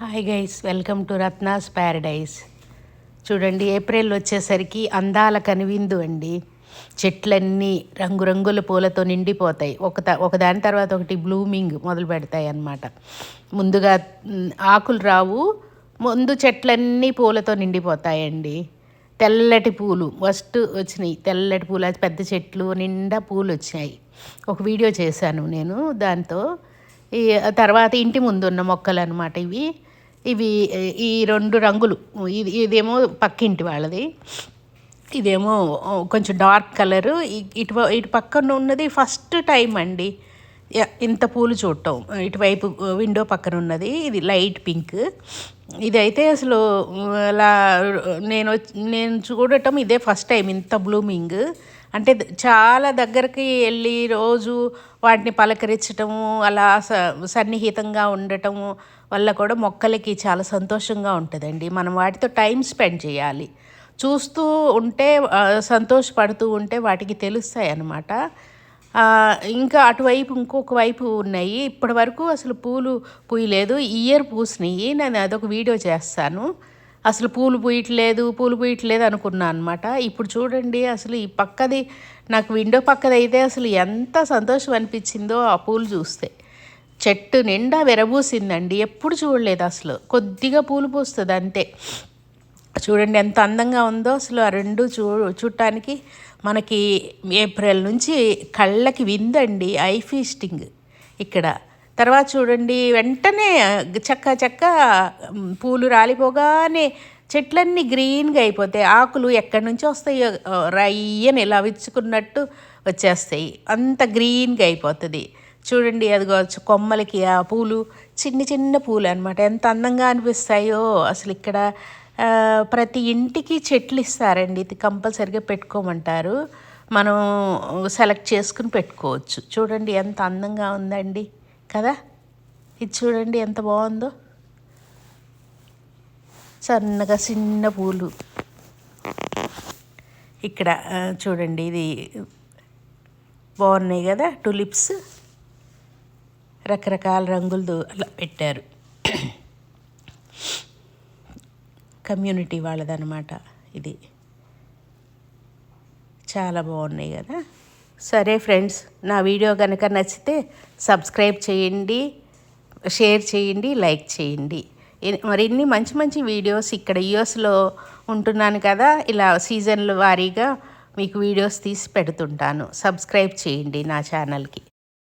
Hi guys welcome to Ratna's paradise చూడండి April వచ్చేసరికి అందాల కనివిందు అండి. చెట్లన్నీ రంగురంగుల పూలతో నిండిపోతాయి. ఒక ఒకదాని తర్వాత ఒకటి బ్లూమింగ్ మొదలు పెడతాయి అన్నమాట. ముందుగా ఆకులు రావు ముందు చెట్లన్నీ పూలతో నిండిపోతాయండి. తెల్లటి పూలు ఫస్ట్ వచ్చినాయి. తెల్లటి పూలు అది పెద్ద చెట్లు నిండా పూలు వచ్చినాయి ఒక వీడియో చేశాను నేను దాంతో. ఈ తర్వాత ఇంటి ముందు ఉన్న మొక్కలు అనమాట ఇవి. ఇవి ఈ రెండు రంగులు. ఇది ఇదేమో పక్కింటి వాళ్ళది. ఇదేమో కొంచెం డార్క్ కలరు. ఇటు ఇటు పక్కన ఉన్నది ఫస్ట్ టైం అండి. ఇంత పూలు చూడటం. ఇటువైపు విండో పక్కన ఉన్నది. ఇది లైట్ పింక్. ఇదైతే అసలు అలా నేను నేను చూడటం ఇదే ఫస్ట్ టైం ఇంత బ్లూమింగ్. అంటే చాలా దగ్గరికి వెళ్ళి రోజు వాటిని పలకరించటము అలా స సన్నిహితంగా ఉండటము వల్ల కూడా మొక్కలకి చాలా సంతోషంగా ఉంటుందండి. మనం వాటితో టైం స్పెండ్ చేయాలి. చూస్తూ ఉంటే సంతోషపడుతూ ఉంటే వాటికి తెలుస్తాయి అన్నమాట. ఇంకా అటువైపు ఇంకొక వైపు ఉన్నాయి. ఇప్పటి వరకు అసలు పూలు పూయలేదు. ఇయర్ పూసినాయి. నేను అదొక వీడియో చేస్తాను. అసలు పూలు పూయట్లేదు పూలు పూయట్లేదు అనుకున్నాను అనమాట ఇప్పుడు చూడండి అసలు ఈ పక్కది నాకు విండో పక్కది అయితే అసలు ఎంత సంతోషం అనిపించిందో ఆ పూలు చూస్తే. చెట్టు నిండా విరబూసిందండి. ఎప్పుడు చూడలేదు అసలు. కొద్దిగా పూలు పూస్తుంది అంతే. చూడండి ఎంత అందంగా ఉందో అసలు ఆ రెండు చూ చూడటానికి మనకి ఏప్రిల్ నుంచి కళ్ళకి విందండి. ఐ ఫీస్టింగ్ ఇక్కడ. తర్వాత చూడండి వెంటనే చక్క చక్క పూలు రాలిపోగానే చెట్లన్నీ గ్రీన్గా అయిపోతాయి. ఆకులు ఎక్కడి నుంచి వస్తాయో రయ్యని ఇలా విచ్చుకున్నట్టు వచ్చేస్తాయి. అంత గ్రీన్గా అయిపోతుంది. చూడండి అదిగో కావచ్చు కొమ్మలకి ఆ పూలు చిన్న చిన్న పూలు అనమాట ఎంత అందంగా అనిపిస్తాయో అసలు ఇక్కడ. ప్రతి ఇంటికి చెట్లు ఇస్తారండి. ఇది కంపల్సరిగా పెట్టుకోమంటారు. మనం సెలెక్ట్ చేసుకుని పెట్టుకోవచ్చు. చూడండి ఎంత అందంగా ఉందండి కదా. ఇది చూడండి ఎంత బాగుందో. సన్నగా చిన్న పూలు. ఇక్కడ చూడండి ఇది బాగున్నాయి కదా టులిప్స్. రకరకాల రంగులతో అలా పెట్టారు. కమ్యూనిటీ వాళ్ళదనమాట ఇది. చాలా బాగున్నాయి కదా. సరే ఫ్రెండ్స్ నా వీడియో కనుక నచ్చితే సబ్స్క్రైబ్ చేయండి షేర్ చేయండి లైక్ చేయండి. మరిన్ని మంచి మంచి వీడియోస్ ఇక్కడ యూఎస్లో ఉంటున్నాను కదా ఇలా సీజన్ల వారీగా మీకు వీడియోస్ తీసి పెడుతుంటాను. సబ్స్క్రైబ్ చేయండి నా ఛానల్కి.